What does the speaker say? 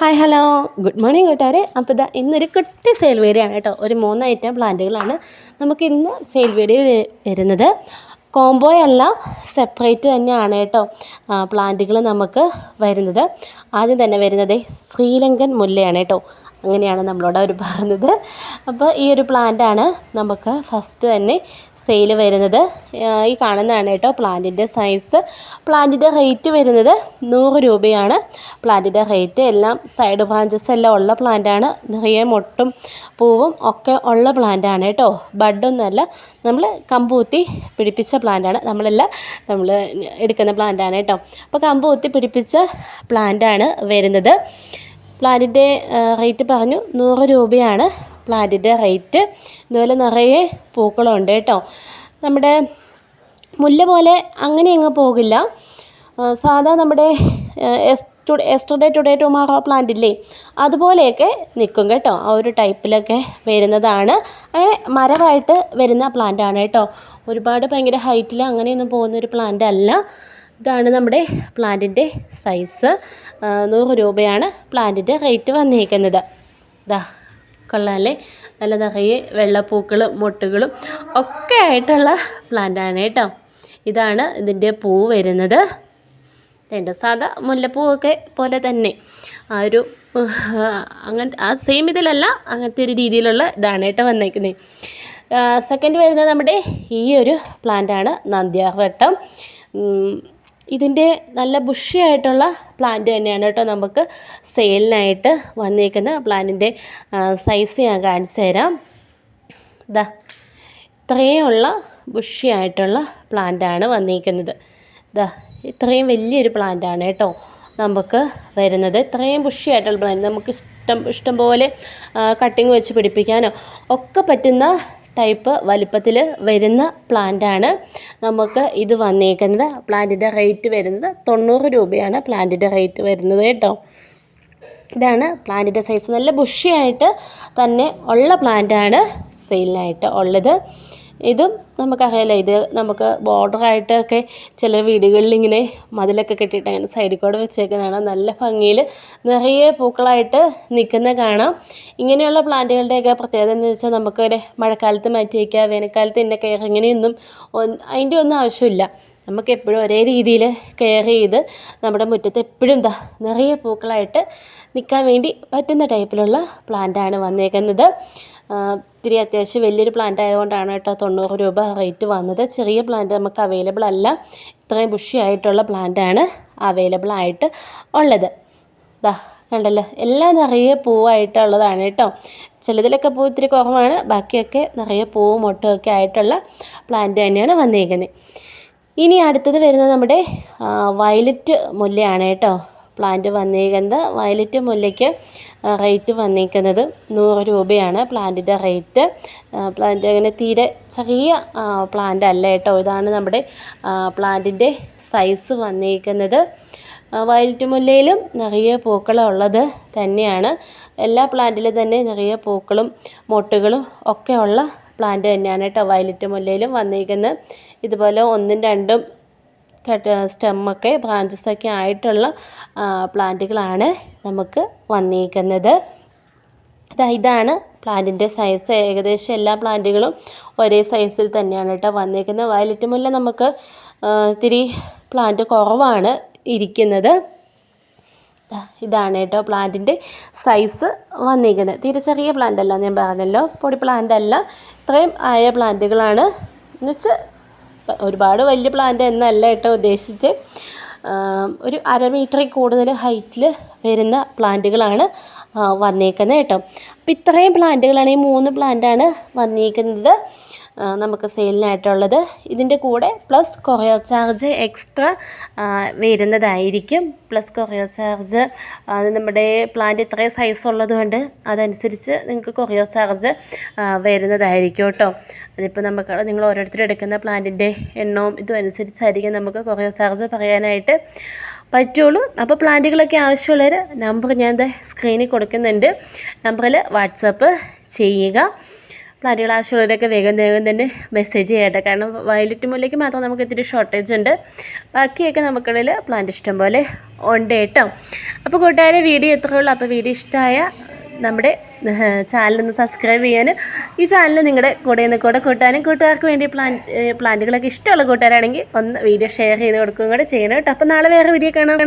Hi hello good morning കൂട്ടുകാരെ. അപ്പോൾ ഇതാ ഇന്നൊരു കുട്ടി സെയിൽ വീഡിയോ ആണ് കേട്ടോ. ഒരു മൂന്ന് ഐറ്റം പ്ലാന്റുകളാണ് നമുക്ക് ഇന്ന് സെയിൽ വീഡിയോ വരുന്നത്. കോംബോ അല്ല സെപ്പറേറ്റ് തന്നെയാണ് കേട്ടോ പ്ലാന്റുകൾ നമുക്ക് വരുന്നത്. ആദ്യം തന്നെ വരുന്നത് ശ്രീലങ്കൻ മുല്ലയാണ് കേട്ടോ. അങ്ങനെയാണ് നമ്മളോട് അവർ പറഞ്ഞത്. അപ്പോൾ ഈ ഒരു പ്ലാന്റാണ് നമുക്ക് ഫസ്റ്റ് തന്നെ സെയിൽ വരുന്നത് ഈ കാണുന്നതാണ് കേട്ടോ പ്ലാന്റിന്റെ സൈസ് പ്ലാന്റിന്റെ റേറ്റ് വരുന്നത് നൂറ് രൂപയാണ്. പ്ലാന്റിന്റെ റേറ്റ് എല്ലാം സൈഡ് ബ്രാഞ്ചസ് എല്ലാം ഉള്ള പ്ലാന്റാണ് നിറയെ മൊട്ടും പൂവും ഒക്കെ ഉള്ള പ്ലാന്റാണ് കേട്ടോ. ബഡൊന്നുമല്ല നമ്മൾ കമ്പൂത്തി പിടിപ്പിച്ച പ്ലാന്റാണ് നമ്മളെല്ലാം നമ്മൾ എടുക്കുന്ന പ്ലാന്റാണ് കേട്ടോ. അപ്പോൾ കമ്പൂത്തി പിടിപ്പിച്ച പ്ലാന്റാണ് വരുന്നത്. പ്ലാന്റിന്റെ റേറ്റ് പറഞ്ഞു നൂറ് രൂപയാണ്. പ്ലാന്റിന്റെ റേറ്റ്. ഇതുപോലെ നിറയെ പൂക്കളുണ്ട് കേട്ടോ. നമ്മുടെ മുല്ല പോലെ അങ്ങനെ അങ്ങ് പോകില്ല. സാധാ നമ്മുടെ എസ്റ്റർഡേ ടുഡേ ടുമാറോ പ്ലാന്റ് ഇല്ലേ? അതുപോലെയൊക്കെ നിൽക്കും കേട്ടോ. ആ ഒരു ടൈപ്പിലൊക്കെ വരുന്നതാണ്. അങ്ങനെ മരമായിട്ട് വരുന്ന പ്ലാന്റ് ആണ് കേട്ടോ. ഒരുപാട് ഭയങ്കര ഹൈറ്റിൽ അങ്ങനെയൊന്നും പോകുന്ന ഒരു പ്ലാന്റ് അല്ല. ഇതാണ് നമ്മുടെ പ്ലാന്റിന്റെ സൈസ് നൂറ് രൂപയാണ് പ്ലാന്റിന്റെ റേറ്റ് വന്നിരിക്കുന്നത് ഇതാ കൊള്ളാമല്ലേ നല്ല നിറയെ വെള്ളപ്പൂക്കളും മൊട്ടുകളും ഒക്കെ ആയിട്ടുള്ള പ്ലാന്റാണ് കേട്ടോ. ഇതാണ് ഇതിന്റെ പൂ വരുന്നത്. വേണ്ട സാധാ മുല്ലപ്പൂവൊക്കെ പോലെ തന്നെ. ആ ഒരു അങ്ങനത്തെ ആ സെയിം ഇതിലല്ല അങ്ങനത്തെ ഒരു രീതിയിലുള്ള ഇതാണ് കേട്ടോ വന്നേക്കുന്നത് സെക്കൻഡ് വരുന്നത് നമ്മുടെ ഈ ഒരു പ്ലാന്റാണ് നന്ദ്യാർവട്ടം ഇതിന്റെ നല്ല ബുഷിയായിട്ടുള്ള പ്ലാന്റ് തന്നെയാണ് കേട്ടോ നമുക്ക് സെയിലിനായിട്ട് വന്നേക്കുന്ന പ്ലാന്റിന്റെ സൈസ് ഞാൻ കാണിച്ചു തരാം. ഇതാ ഇത്രയുള്ള ബുഷിയായിട്ടുള്ള പ്ലാന്റാണ് വന്നിരിക്കുന്നത് ഇതാ ഇത്രയും വലിയൊരു പ്ലാന്റാണ് കേട്ടോ നമുക്ക് വരുന്നത്. ഇത്രയും ബുഷിയായിട്ടുള്ള പ്ലാന്റ് നമുക്ക് ഇഷ്ടം ഇഷ്ടംപോലെ കട്ടിങ് വെച്ച് പിടിപ്പിക്കാനോ ഒക്കെ പറ്റുന്ന ടൈപ്പ് വലിപ്പത്തിൽ വരുന്ന പ്ലാന്റാണ് നമുക്ക് ഇത് വന്നേക്കുന്നത്. പ്ലാന്റിന്റെ റേറ്റ് വരുന്നത് തൊണ്ണൂറ് രൂപയാണ് പ്ലാന്റിന്റെ റേറ്റ് വരുന്നത് കേട്ടോ. ഇതാണ് പ്ലാന്റിന്റെ സൈസ്. നല്ല ബുഷിയായിട്ട് തന്നെ ഉള്ള പ്ലാന്റാണ് സെയിലിനായിട്ട് ഉള്ളത്. ഇതും നമുക്കറിയാലോ ഇത് നമുക്ക് ബോർഡറായിട്ടൊക്കെ ചില വീടുകളിൽ ഇങ്ങനെ മതിലൊക്കെ കെട്ടിയിട്ട് അങ്ങനെ സൈഡിൽ കൂടെ വെച്ചേക്കുന്നതാണ്. നല്ല ഭംഗിയിൽ നിറയെ പൂക്കളായിട്ട് നിൽക്കുന്ന കാണാം. ഇങ്ങനെയുള്ള പ്ലാന്റുകളുടെയൊക്കെ പ്രത്യേകത എന്ന് വെച്ചാൽ നമുക്ക് മഴക്കാലത്ത് മാറ്റി വയ്ക്കുക വേനൽക്കാലത്ത് ഇതിന്റെ കെയർ ഇങ്ങനെയൊന്നും അതിന്റെ ഒന്നും ആവശ്യമില്ല. നമുക്ക് എപ്പോഴും ഒരേ രീതിയിൽ കെയർ ചെയ്ത് നമ്മുടെ മുറ്റത്ത് എപ്പോഴും എന്താ നിറയെ പൂക്കളായിട്ട് നിൽക്കാൻ വേണ്ടി പറ്റുന്ന ടൈപ്പിലുള്ള പ്ലാന്റാണ് വന്നേക്കുന്നത്. ഇത്തിരി അത്യാവശ്യം വലിയൊരു പ്ലാന്റ് ആയതുകൊണ്ടാണ് കേട്ടോ തൊണ്ണൂറ് രൂപ റേറ്റ് വന്നത്. ചെറിയ പ്ലാന്റ് നമുക്ക് അവൈലബിൾ അല്ല. ഇത്രയും ബുഷി ആയിട്ടുള്ള പ്ലാന്റാണ് അവൈലബിൾ ആയിട്ട് ഉള്ളത്. ദാ കണ്ടല്ലോ. എല്ലാം നിറയെ പൂവായിട്ടുള്ളതാണ് കേട്ടോ. ചിലതിലൊക്കെ പൂ ഇത്തിരി കുറവാണ്. ബാക്കിയൊക്കെ നിറയെ പൂവും മൊട്ടുമൊക്കെ ആയിട്ടുള്ള പ്ലാന്റ് തന്നെയാണ് വന്നേക്കുന്നത്. ഇനി അടുത്തത് വരുന്നത് നമ്മുടെ വയലറ്റ് മുല്ലയാണ് കേട്ടോ. പ്ലാന്റ് വന്നേക്കുന്നത് വയലറ്റ് മുല്ലയ്ക്ക് റേറ്റ് വന്നിരിക്കുന്നത് നൂറ് രൂപയാണ് പ്ലാന്റിന്റെ റേറ്റ്. പ്ലാന്റ് അങ്ങനെ തീരെ ചെറിയ പ്ലാന്റ് അല്ല കേട്ടോ. ഇതാണ് നമ്മുടെ പ്ലാന്റിന്റെ സൈസ് വന്നിരിക്കുന്നത് വയലറ്റ് മുല്ലയിലും നിറയെ പൂക്കളുള്ളത് തന്നെയാണ്. എല്ലാ പ്ലാന്റിലും തന്നെ നിറയെ പൂക്കളും മൊട്ടുകളും ഒക്കെ ഉള്ള പ്ലാന്റ് തന്നെയാണ് കേട്ടോ വയലറ്റ് മുല്ലയിലും വന്നിരിക്കുന്നത് ഇതുപോലെ ഒന്നും രണ്ടും സ്റ്റെമ്മൊക്കെ ബ്രാഞ്ചസൊക്കെ ആയിട്ടുള്ള പ്ലാന്റുകളാണ് നമുക്ക് വന്നിരിക്കുന്നത് ഇതാണ് പ്ലാന്റിന്റെ സൈസ്. ഏകദേശം എല്ലാ പ്ലാന്റുകളും ഒരേ സൈസിൽ തന്നെയാണ് കേട്ടോ വന്നിരിക്കുന്നത് വയലറ്റ് മുല്ല നമുക്ക് ഇത്തിരി പ്ലാന്റ് കുറവാണ് ഇരിക്കുന്നത്. ഇതാണ് കേട്ടോ പ്ലാന്റിന്റെ സൈസ് വന്നിരിക്കുന്നത് തീരെ ചെറിയ പ്ലാന്റ് അല്ല ഞാൻ പറഞ്ഞല്ലോ. പൊടി പ്ലാന്റ് അല്ല ഇത്രയും ആയ പ്ലാന്റുകളാണ്. എന്നുവെച്ചാൽ ഒരുപാട് വലിയ പ്ലാന്റ് എന്നല്ല കേട്ടോ ഉദ്ദേശിച്ച്. ഒരു അര മീറ്ററിൽ കൂടുതൽ ഹൈറ്റിൽ വരുന്ന പ്ലാന്റുകളാണ് വന്നേക്കുന്നത് കേട്ടോ. അപ്പോൾ ഇത്രയും പ്ലാന്റുകളാണ് ഈ മൂന്ന് പ്ലാന്റാണ് വന്നിരിക്കുന്നത് നമുക്ക് സെയിലിനായിട്ടുള്ളത്. ഇതിന്റെ കൂടെ പ്ലസ് കൊറിയർ ചാർജ് എക്സ്ട്രാ വരുന്നതായിരിക്കും. പ്ലസ് കൊറിയർ ചാർജ് അത് നമ്മുടെ പ്ലാന്റ് ഇത്രയും സൈസ് ഉള്ളതുകൊണ്ട് അതനുസരിച്ച് നിങ്ങൾക്ക് കൊറിയർ ചാർജ് വരുന്നതായിരിക്കും കേട്ടോ. അതിപ്പോൾ നമുക്ക് നിങ്ങൾ ഓരോരുത്തരും എടുക്കുന്ന പ്ലാന്റിന്റെ എണ്ണവും ഇതും അനുസരിച്ചായിരിക്കും നമുക്ക് കൊറിയർ ചാർജ് പറയാനായിട്ട് പറ്റുള്ളൂ. അപ്പോൾ പ്ലാന്റുകളൊക്കെ ആവശ്യമുള്ളവർ നമ്പർ ഞാൻ സ്ക്രീനിൽ കൊടുക്കുന്നുണ്ട്. നമ്പറിൽ വാട്സപ്പ് ചെയ്യുക. പ്ലാന്റുകൾ വേഗം വേഗം തന്നെ മെസ്സേജ് ചെയ്യട്ടെ. കാരണം വയലറ്റ് മുല്ലയ്ക്ക് മാത്രം നമുക്ക് ഇത്തിരി ഷോർട്ടേജ് ഉണ്ട്. ബാക്കിയൊക്കെ നമുക്കിടയിൽ പ്ലാന്റ് ഇഷ്ടം പോലെ ഉണ്ട് കേട്ടോ. അപ്പോൾ കൂട്ടുകാരെ വീഡിയോ ഇത്രയേ ഉള്ളൂ. അപ്പോൾ വീഡിയോ ഇഷ്ടമായ നമ്മുടെ ചാനലൊന്ന് സബ്സ്ക്രൈബ് ചെയ്യാനും ഈ ചാനൽ നിങ്ങളുടെ കൂടെ നിന്ന് കൂടെ കൂട്ടാനും കൂട്ടുകാർക്ക് വേണ്ടി പ്ലാന്റ് പ്ലാന്റുകളൊക്കെ ഇഷ്ടമുള്ള കൂട്ടുകാരാണെങ്കിൽ ഒന്ന് വീഡിയോ ഷെയർ ചെയ്ത് കൊടുക്കുകയും കൂടെ ചെയ്യണം കേട്ടോ. അപ്പോൾ നാളെ വേറെ വീഡിയോ കാണാം.